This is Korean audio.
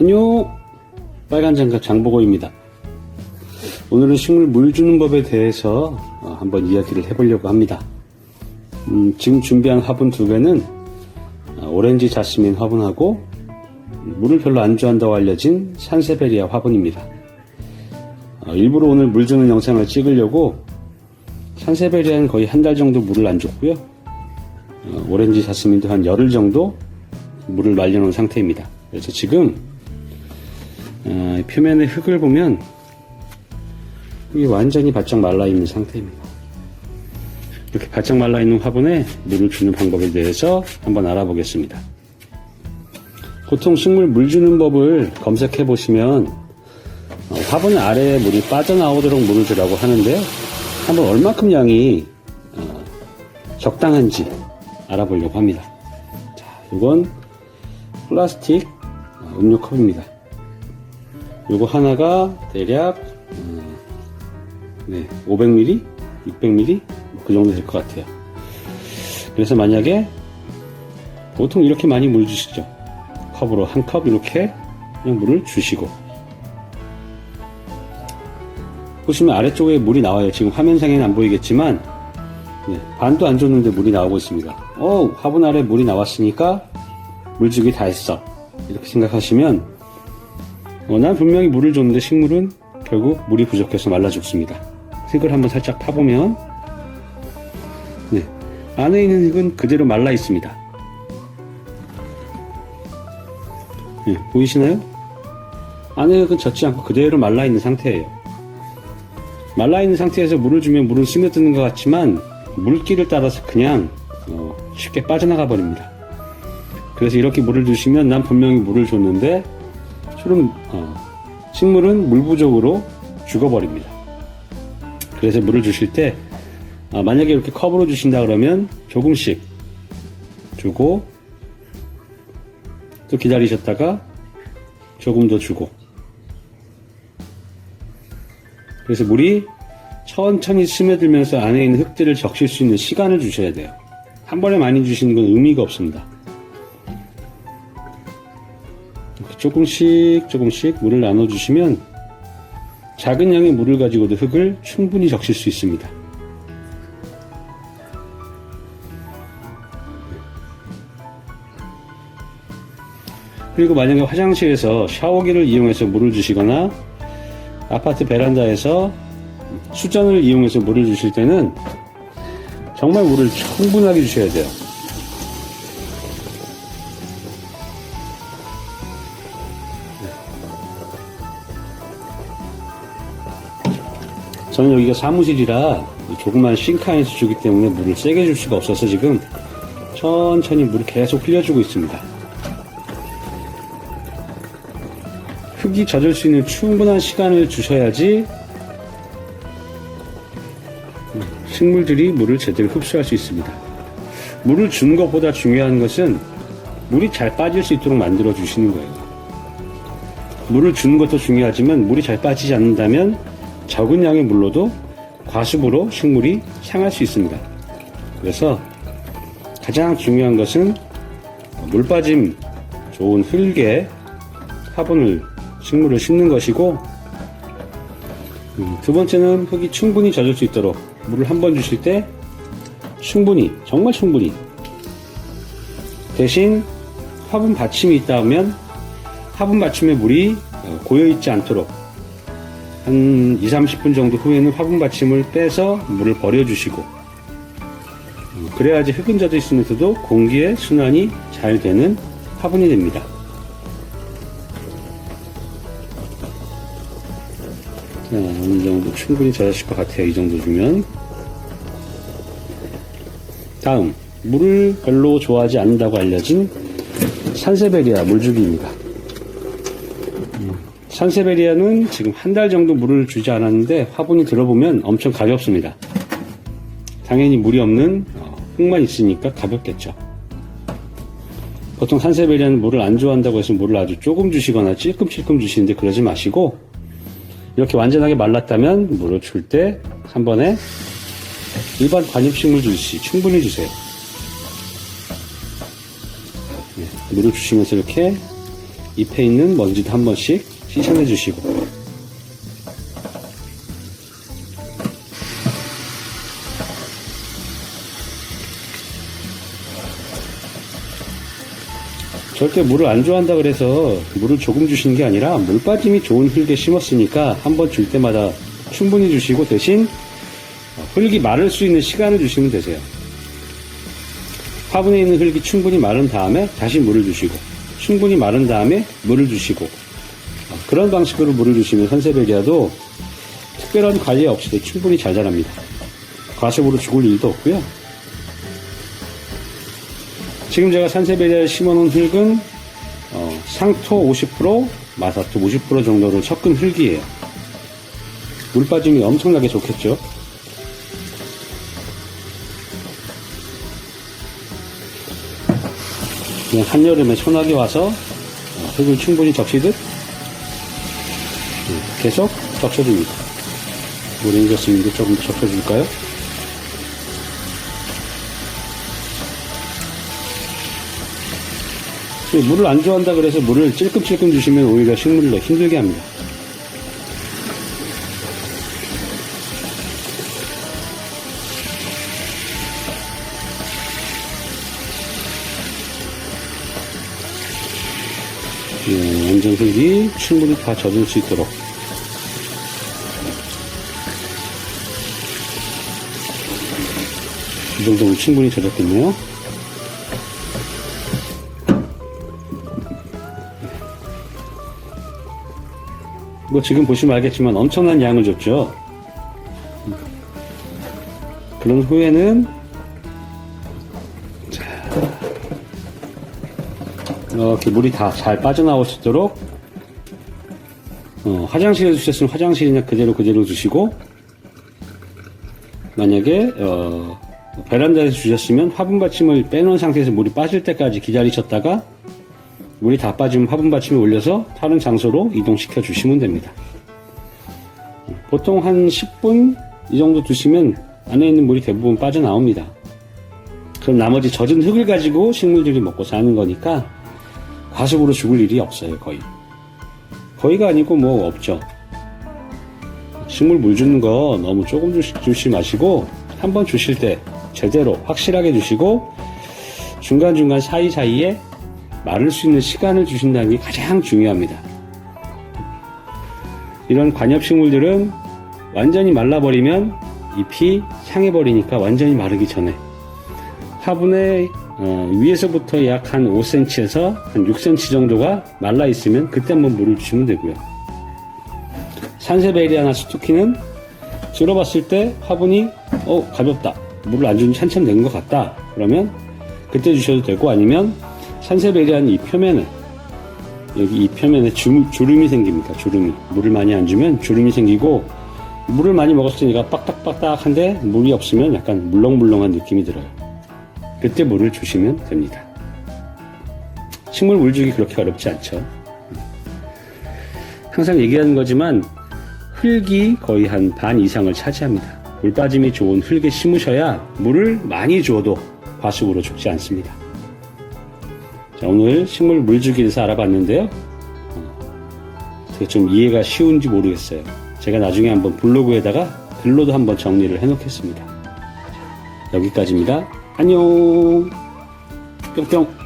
안녕. 빨간 장갑 장보고입니다. 오늘은 식물 물 주는 법에 대해서 어, 한번 이야기를 해보려고 합니다. 음, 지금 준비한 화분 두 개는 어, 오렌지 자스민 화분하고 물을 별로 안 좋아한다고 알려진 산세베리아 화분입니다. 어, 일부러 오늘 물 주는 영상을 찍으려고 산세베리아는 거의 한 달 정도 물을 안 줬고요. 어, 오렌지 자스민도 한 열흘 정도 물을 말려놓은 상태입니다. 그래서 지금 어, 표면의 흙을 보면 이게 완전히 바짝 말라 있는 상태입니다. 이렇게 바짝 말라 있는 화분에 물을 주는 방법에 대해서 한번 알아보겠습니다. 보통 식물 물 주는 법을 검색해 보시면 어, 화분 아래에 물이 빠져나오도록 물을 주라고 하는데요. 한번 얼마큼 양이 어, 적당한지 알아보려고 합니다. 자, 이건 플라스틱 어, 음료 컵입니다. 요거 하나가 대략 음, 네, 500ml, 600ml 그 정도 될 것 같아요. 그래서 만약에 보통 이렇게 많이 물 주시죠. 컵으로 한 컵 이렇게 그냥 물을 주시고 보시면 아래쪽에 물이 나와요. 지금 화면상에는 안 보이겠지만 네, 반도 안 줬는데 물이 나오고 있습니다. 어, 화분 아래 물이 나왔으니까 물주기 다 했어. 이렇게 생각하시면 어, 난 분명히 물을 줬는데 식물은 결국 물이 부족해서 말라 죽습니다. 흙을 한번 살짝 파보면 네, 안에 있는 흙은 그대로 말라 있습니다. 네, 보이시나요? 안에 흙은 젖지 않고 그대로 말라 있는 상태예요. 말라 있는 상태에서 물을 주면 물은 스며드는 것 같지만 물기를 따라서 그냥 어, 쉽게 빠져나가 버립니다. 그래서 이렇게 물을 주시면 난 분명히 물을 줬는데 실은 어, 식물은 물 부족으로 죽어버립니다. 그래서 물을 주실 때 아, 만약에 이렇게 컵으로 주신다 그러면 조금씩 주고 또 기다리셨다가 조금 더 주고 그래서 물이 천천히 스며들면서 안에 있는 흙들을 적실 수 있는 시간을 주셔야 돼요. 한 번에 많이 주시는 건 의미가 없습니다. 조금씩 조금씩 물을 나눠주시면 작은 양의 물을 가지고도 흙을 충분히 적실 수 있습니다. 그리고 만약에 화장실에서 샤워기를 이용해서 물을 주시거나 아파트 베란다에서 수전을 이용해서 물을 주실 때는 정말 물을 충분하게 주셔야 돼요. 저는 여기가 사무실이라 조그만 싱크 안에서 주기 때문에 물을 세게 줄 수가 없어서 지금 천천히 물을 계속 흘려주고 있습니다. 흙이 젖을 수 있는 충분한 시간을 주셔야지 식물들이 물을 제대로 흡수할 수 있습니다. 물을 주는 것보다 중요한 것은 물이 잘 빠질 수 있도록 만들어 주시는 거예요. 물을 주는 것도 중요하지만 물이 잘 빠지지 않는다면 적은 양의 물로도 과습으로 식물이 상할 수 있습니다. 그래서 가장 중요한 것은 물 빠짐 좋은 흙에 화분을 식물을 심는 것이고 음, 두 번째는 흙이 충분히 젖을 수 있도록 물을 한 번 주실 때 충분히 정말 충분히 대신 화분 받침이 있다면 화분 받침에 물이 어, 고여 있지 않도록 한 2, 30분 정도 후에는 화분 받침을 빼서 물을 버려주시고 어, 그래야지 흙은 젖어 있으면서도 공기의 순환이 잘 되는 화분이 됩니다. 자, 어느 정도 충분히 젖었을 것 같아요. 이 정도 주면. 다음, 물을 별로 좋아하지 않는다고 알려진 산세베리아 물주기입니다. 음, 산세베리아는 지금 한 달 정도 물을 주지 않았는데 화분이 들어보면 엄청 가볍습니다. 당연히 물이 없는 어, 흙만 있으니까 가볍겠죠. 보통 산세베리아는 물을 안 좋아한다고 해서 물을 아주 조금 주시거나 찔끔찔끔 주시는데 그러지 마시고 이렇게 완전하게 말랐다면 물을 줄 때 한 번에 일반 관입식물 주듯이 충분히 주세요. 네, 물을 주시면서 이렇게 잎에 있는 먼지도 한 번씩 씻어내 주시고 절대 물을 안 좋아한다 그래서 물을 조금 주시는 게 아니라 물 빠짐이 좋은 흙에 심었으니까 한 번 줄 때마다 충분히 주시고 대신 흙이 마를 수 있는 시간을 주시면 되세요. 화분에 있는 흙이 충분히 마른 다음에 다시 물을 주시고 충분히 마른 다음에 물을 주시고 어, 그런 방식으로 물을 주시면 선세베리아도 특별한 관리 없이도 충분히 잘 자랍니다. 과습으로 죽을 일도 없고요. 지금 제가 산세베리아를 심어놓은 흙은 어, 상토 50%, 마사토 50% 정도를 섞은 흙이에요. 물 빠짐이 엄청나게 좋겠죠. 그냥 한여름에 소나기 와서 어, 흙을 충분히 적시듯 음, 계속 적셔줍니다. 물 잉겼으면 조금 더 적셔줄까요? 물을 안 좋아한다 그래서 물을 찔끔찔끔 주시면 오히려 식물을 더 힘들게 합니다. 예, 완전 흙이 충분히 다 젖을 수 있도록 이 정도면 충분히 젖었겠네요. 뭐 지금 보시면 알겠지만 엄청난 양을 줬죠. 그런 후에는 자, 이렇게 물이 다 잘 빠져나올 수 있도록 어, 화장실에 두셨으면 화장실이나 그대로 그대로 두시고 만약에 어, 베란다에서 주셨으면 화분 받침을 빼놓은 상태에서 물이 빠질 때까지 기다리셨다가 물이 다 빠지면 화분 받침에 올려서 다른 장소로 이동시켜 주시면 됩니다. 보통 한 10분 이 정도 두시면 안에 있는 물이 대부분 빠져나옵니다. 그럼 나머지 젖은 흙을 가지고 식물들이 먹고 사는 거니까 과습으로 죽을 일이 없어요, 거의. 거의가 아니고 뭐 없죠. 식물 물 주는 거 너무 조금 주시, 주시 마시고 한 번 주실 때 제대로 확실하게 주시고 중간중간 사이사이에 마를 수 있는 시간을 주신다는 게 가장 중요합니다. 이런 관엽식물들은 완전히 말라버리면 잎이 상해버리니까 완전히 마르기 전에 화분의 어, 위에서부터 약 한 5cm에서 한 6cm 정도가 말라 있으면 그때 한번 물을 주시면 되고요. 산세베리아나 스투키는 들어봤을 때 화분이 어 가볍다 물을 안 주니 한참 된 것 같다 그러면 그때 주셔도 되고 아니면 산세베리아는 이 표면에 여기 이 표면에 주, 주름이 생깁니다. 주름이 물을 많이 안 주면 주름이 생기고 물을 많이 먹었으니까 빡딱빡딱한데 물이 없으면 약간 물렁물렁한 느낌이 들어요. 그때 물을 주시면 됩니다. 식물 물 주기 그렇게 어렵지 않죠. 항상 얘기하는 거지만 흙이 거의 한 반 이상을 차지합니다. 물 빠짐이 좋은 흙에 심으셔야 물을 많이 줘도 과습으로 죽지 않습니다. 자, 오늘 식물 물주기에 대해서 알아봤는데요. 어, 좀 이해가 쉬운지 모르겠어요. 제가 나중에 한번 블로그에다가 글로도 한번 정리를 해 놓겠습니다. 여기까지입니다. 안녕. 뿅뿅.